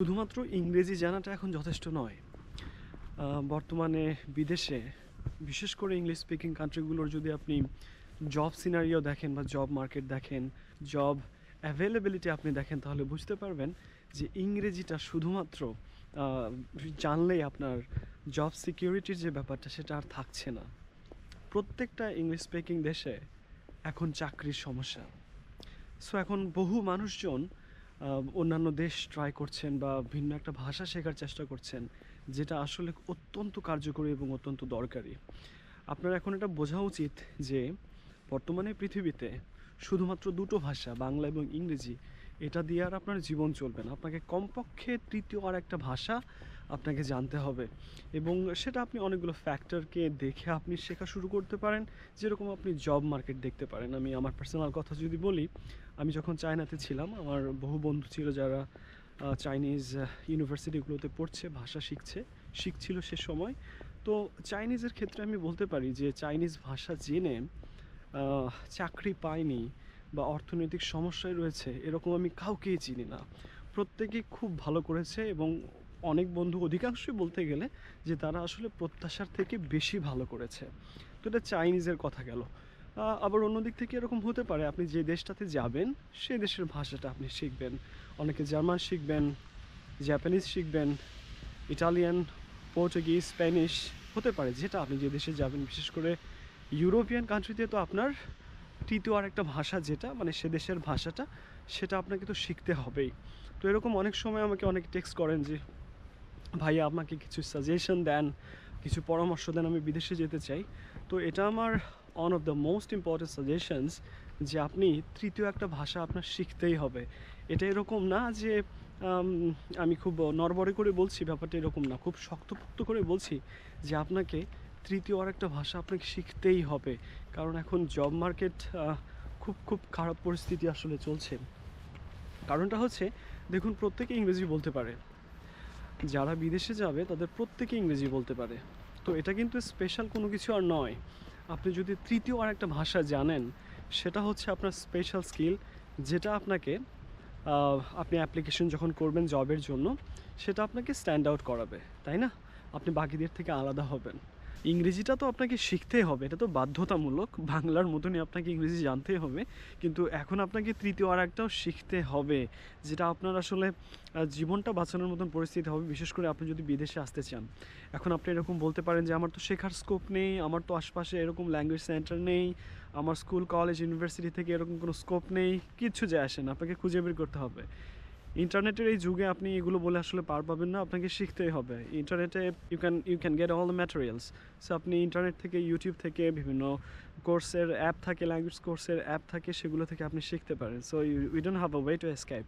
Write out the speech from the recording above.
শুধুমাত্র ইংরেজি জানাটা এখন যথেষ্ট নয়। বর্তমানে বিদেশে, বিশেষ করে ইংলিশ স্পিকিং কান্ট্রিগুলোর যদি আপনি জব সিনারিও দেখেন বা জব মার্কেট দেখেন জব অ্যাভেলেবিলিটি আপনি দেখেন, তাহলে বুঝতে পারবেন যে ইংরেজিটা শুধুমাত্র জানলেই আপনার জব সিকিউরিটির যে ব্যাপারটা, সেটা আর থাকছে না। প্রত্যেকটা ইংলিশ স্পিকিং দেশে এখন চাকরির সমস্যা। সো এখন বহু মানুষজন অন্যান্য দেশ ট্রাই করছেন বা ভিন্ন একটা ভাষা শেখার চেষ্টা করছেন, যেটা আসলে অত্যন্ত কার্যকরী এবং অত্যন্ত দরকারি। আপনার এখন এটা বোঝা উচিত যে বর্তমানে পৃথিবীতে শুধুমাত্র দুটো ভাষা, বাংলা এবং ইংরেজি, এটা দিয়ে আর আপনার জীবন চলবে না। আপনাকে কমপক্ষে তৃতীয় আর একটা ভাষা আপনাকে জানতে হবে। এবং সেটা আপনি অনেকগুলো ফ্যাক্টরকে দেখে আপনি শেখা শুরু করতে পারেন। যেরকম আপনি জব মার্কেট দেখতে পারেন। আমি আমার পার্সোনাল কথা যদি বলি, আমি যখন চায়নাতে ছিলাম, আমার বহু বন্ধু ছিল যারা চাইনিজ ইউনিভার্সিটিগুলোতে পড়ছে, ভাষা শিখছে, শিখছিল সে সময়। তো চাইনিজের ক্ষেত্রে আমি বলতে পারি যে চাইনিজ ভাষা জেনে চাকরি পায়নি বা অর্থনৈতিক সমস্যায় রয়েছে, এরকম আমি কাউকেই চিনি না। প্রত্যেকেই খুব ভালো করেছে এবং অনেক বন্ধু অধিকাংশই বলতে গেলে যে তারা আসলে প্রত্যাশার থেকে বেশি ভালো করেছে। তো এটা চাইনিজের কথা গেল। আবার অন্য দিক থেকে এরকম হতে পারে, আপনি যে দেশটাতে যাবেন সেই দেশের ভাষাটা আপনি শিখবেন। অনেকে জার্মান শিখবেন, জাপানিজ শিখবেন, ইটালিয়ান, পর্তুগিজ, স্প্যানিশ হতে পারে, যেটা আপনি যে দেশে যাবেন, বিশেষ করে ইউরোপিয়ান কান্ট্রিতে তো আপনার তৃতীয় আর একটা ভাষা যেটা মানে সে দেশের ভাষাটা, সেটা আপনাকে তো শিখতে হবেই। তো এরকম অনেক সময় আমাকে অনেক টেক্সট করেন যে ভাইয়া আমাকে কিছু সাজেশন দেন, কিছু পরামর্শ দেন, আমি বিদেশে যেতে চাই। তো এটা আমার one of the most important suggestions যে আপনি তৃতীয় একটা ভাষা আপনার শিখতেই হবে। এটা এরকম না যে আমি খুব নরবরে করে বলছি, ব্যাপারটা এরকম না। খুব শক্তপোক্ত করে বলছি যে আপনাকে তৃতীয় আর একটা ভাষা আপনাকে শিখতেই হবে। কারণ এখন জব মার্কেট খুব খুব খারাপ পরিস্থিতি আসলে চলছে। কারণটা হচ্ছে, দেখুন প্রত্যেকে ইংরেজি বলতে পারে। যারা বিদেশে যাবে, তাদের প্রত্যেকে ইংরেজি বলতে পারে। তো এটা কিন্তু স্পেশাল কোনো কিছু আর নয়। আপনি যদি তৃতীয় আর একটা ভাষা জানেন, সেটা হচ্ছে আপনার স্পেশাল স্কিল যেটা আপনাকে আপনি অ্যাপ্লিকেশন যখন করবেন জবের জন্য, সেটা আপনাকে স্ট্যান্ড আউট করাবে, তাই না? আপনি বাকিদের থেকে আলাদা হবেন। ইংরেজিটা তো আপনাকে শিখতেই হবে, এটা তো বাধ্যতামূলক, বাংলার মতনই আপনাকে ইংরেজি জানতেই হবে, কিন্তু এখন আপনাকে তৃতীয় আর একটাও শিখতে হবে, যেটা আপনার আসলে জীবনটা বাঁচানোর মতন পরিস্থিতি হবে, বিশেষ করে আপনি যদি বিদেশে আসতে চান। এখন আপনি এরকম বলতে পারেন যে, আমার তো শেখার স্কোপ নেই, আমার তো আশপাশে এরকম ল্যাঙ্গুয়েজ সেন্টার নেই, আমার স্কুল কলেজ ইউনিভার্সিটি থেকে এরকম কোনো স্কোপ নেই, কিচ্ছু যায় আসে না, আপনাকে খুঁজে বের করতে হবে। ইন্টারনেটের এই যুগে আপনি এগুলো বলে আসলে পার পাবেন না, আপনাকে শিখতেই হবে। ইন্টারনেটে you can you can get all the materials so আপনি ইন্টারনেট থেকে ইউটিউব থেকে, বিভিন্ন কোর্সের অ্যাপ থাকে ল্যাঙ্গুয়েজ কোর্সের অ্যাপ থাকে, সেগুলো থেকে আপনি শিখতে পারেন। So you we don't have a way to escape